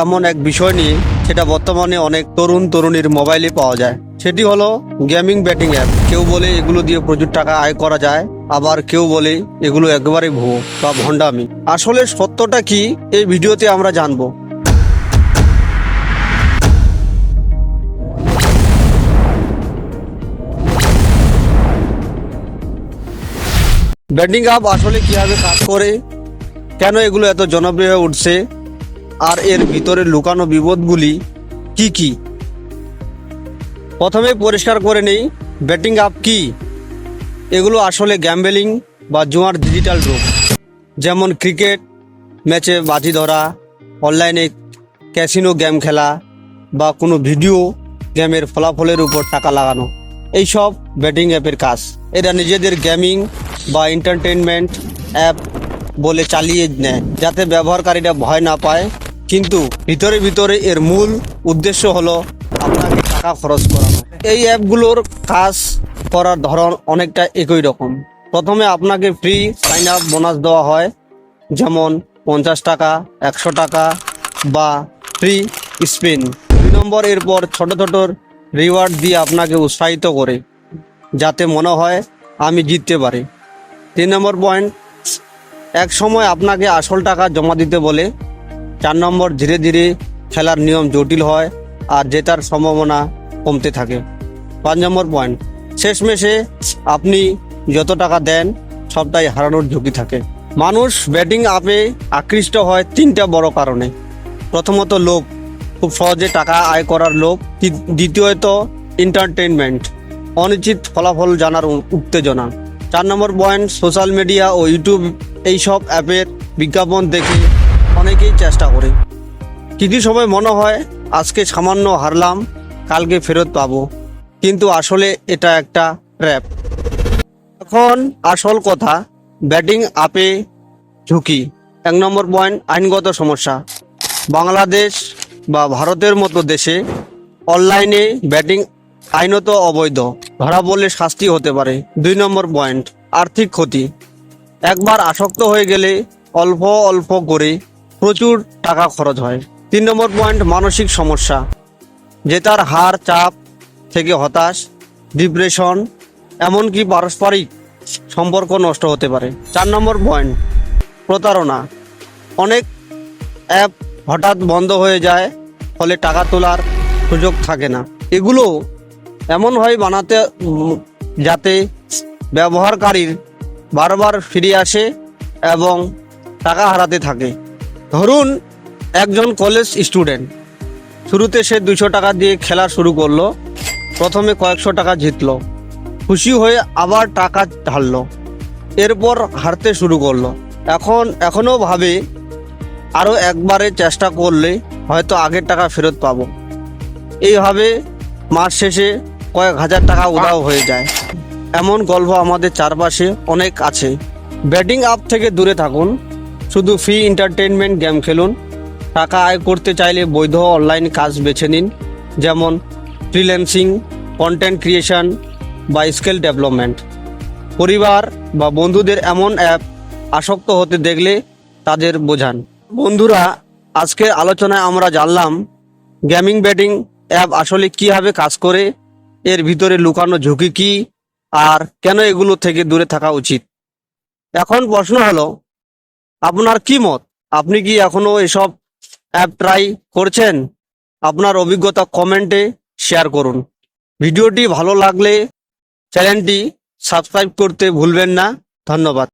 এমন এক বিষয় নিয়ে সেটা বর্তমানে অনেক তরুণ তরুণীর মোবাইলে পাওয়া যায়। সেটি হলো গেমিং ব্যাটিং অ্যাপ। কেউ বলে এগুলো দিয়ে প্রচুর টাকা আয় করা যায়, আবার কেউ বলে এগুলো একবারে ভুয়ো বা ভণ্ডামি। আসলে সত্যটা কি, এই ভিডিওতে আমরা জানব। ব্যাটিং অ্যাপ আসলে কীভাবে কাজ করে, কেন এগুলো এত জনপ্রিয় হয়ে উঠছে আর এর ভিতরে লুকানো বিপদগুলি কি কি? প্রথমে পরিষ্কার করে নেই, ব্যাটিং অ্যাপ কি? এগুলো আসলে গ্যাম্বেলিং বা জুয়ার ডিজিটাল রূপ। যেমন ক্রিকেট, ম্যাচে বাজি ধরা, অনলাইনে ক্যাসিনো গেম খেলা বা কোনো ভিডিও গেমের ফলাফলের উপর টাকা লাগানো। এইসব ব্যাটিং অ্যাপের কাজ। এরা নিজেদের গেমিং বা এন্টারটেনমেন্ট অ্যাপ বলে চালিয়ে নেয়, যাতে ব্যবহারকারীরা ভয় না পায় কিন্তু ভিতরে ভিতরে এর মূল উদ্দেশ্য হলো আপনাকে টাকা খরচ করানো। এই অ্যাপগুলোর কাজ করার ধরন অনেকটা একই রকম। প্রথমে আপনাকে ফ্রি সাইন আপ বোনাস দেওয়া হয়, যেমন পঞ্চাশ টাকা, একশো টাকা বা ফ্রি স্পিন দুই নম্বর এরপর ছোট ছোট রিওয়ার্ড দিয়ে আপনাকে উৎসাহিত করে, যাতে মনে হয় আমি জিততে পারি। তিন নম্বর পয়েন্ট এক সময় আপনাকে আসল টাকা জমা দিতে বলে চার নম্বর ধীরে ধীরে খেলার নিয়ম জটিল হয় আর জেতার সম্ভাবনা কমতে থাকে। পাঁচ নম্বর পয়েন্ট শেষমেশে আপনি যত টাকা দেন, সবটাই হারানোর ঝুঁকি থাকে। মানুষ ব্যাটিং আপে আকৃষ্ট হয় তিনটা বড় কারণে। প্রথমত লোভ, খুব সহজে টাকা আয় করার দ্বি- দ্বিতীয়ত এন্টারটেনমেন্ট অনিশ্চিত ফলাফল জানার উত্তেজনা। চার নম্বর পয়েন্ট সোশ্যাল মিডিয়া ও ইউটিউব এইসব অ্যাপের বিজ্ঞাপন দেখে অনেকেই চেষ্টা করে। কিছু সময় মনে হয় আজকে সামান্য হারলাম, কালকে ফেরত পাবো। কিন্তু আসলে এটা একটা ট্র্যাপ এখন আসল কথা ব্যাটিং আপে ঝুঁকি। এক নম্বর পয়েন্ট আইনগত সমস্যা। বাংলাদেশ বা ভারতের মতো দেশে অনলাইনে ব্যাটিং আইনত অবৈধ। ধরা বললে শাস্তি হতে পারে। দুই নম্বর পয়েন্ট আর্থিক ক্ষতি। একবার আসক্ত হয়ে গেলে অল্প অল্প করে প্রচুর টাকা খরচ হয়। তিন নম্বর পয়েন্ট মানসিক সমস্যা। জেতার হার চাপ থেকে হতাশ, ডিপ্রেশন, এমনকি পারস্পরিক সম্পর্ক নষ্ট হতে পারে। চার নম্বর পয়েন্ট প্রতারণা। অনেক অ্যাপ হঠাৎ বন্ধ হয়ে যায়, ফলে টাকা তোলার সুযোগ থাকে না। এগুলো এমনভাবে বানাতে, যাতে ব্যবহারকারীর বারবার ফিরে আসে এবং টাকা হারাতে থাকে। ধরুন, একজন কলেজ স্টুডেন্ট শুরুতে সে দুশো টাকা দিয়ে খেলা শুরু করল, প্রথমে কয়েকশো টাকা জিতলো, খুশি হয়ে আবার টাকা ঢাললো, এরপর হারতে শুরু করল। এখন, এখনও ভাবে আরও একবারে চেষ্টা করলে হয়তো আগের টাকা ফেরত পাবো। এইভাবে মাস শেষে কয়েক হাজার টাকা উধাও হয়ে যায়। এমন গল্প আমাদের চারপাশে অনেক আছে। ব্যাটিং আপ থেকে দূরে থাকুন। শুধু ফ্রি এন্টারটেনমেন্ট গেম খেলুন। টাকা আয় করতে চাইলে বৈধ অনলাইন কাজ বেছে নিন। যেমন ফ্রিল্যান্সিং কন্টেন্ট ক্রিয়েশন বা স্কিল ডেভেলপমেন্ট পরিবার বা বন্ধুদের এমন অ্যাপ আসক্ত হতে দেখলে তাদের বোঝান। বন্ধুরা, আজকের আলোচনায় আমরা জানলাম গেমিং ব্যাটিং অ্যাপ আসলে কীভাবে কাজ করে, এর ভিতরে লুকানো ঝুঁকি কি, আর কেন এগুলো থেকে দূরে থাকা উচিত। এখন প্রশ্ন হলো আপনার কি মত? আপনি কি এখনও এসব অ্যাপ ট্রাই করছেন? আপনার অভিজ্ঞতা কমেন্টে শেয়ার করুন। ভিডিওটি ভালো লাগলে চ্যানেলটি সাবস্ক্রাইব করতে ভুলবেন না। ধন্যবাদ।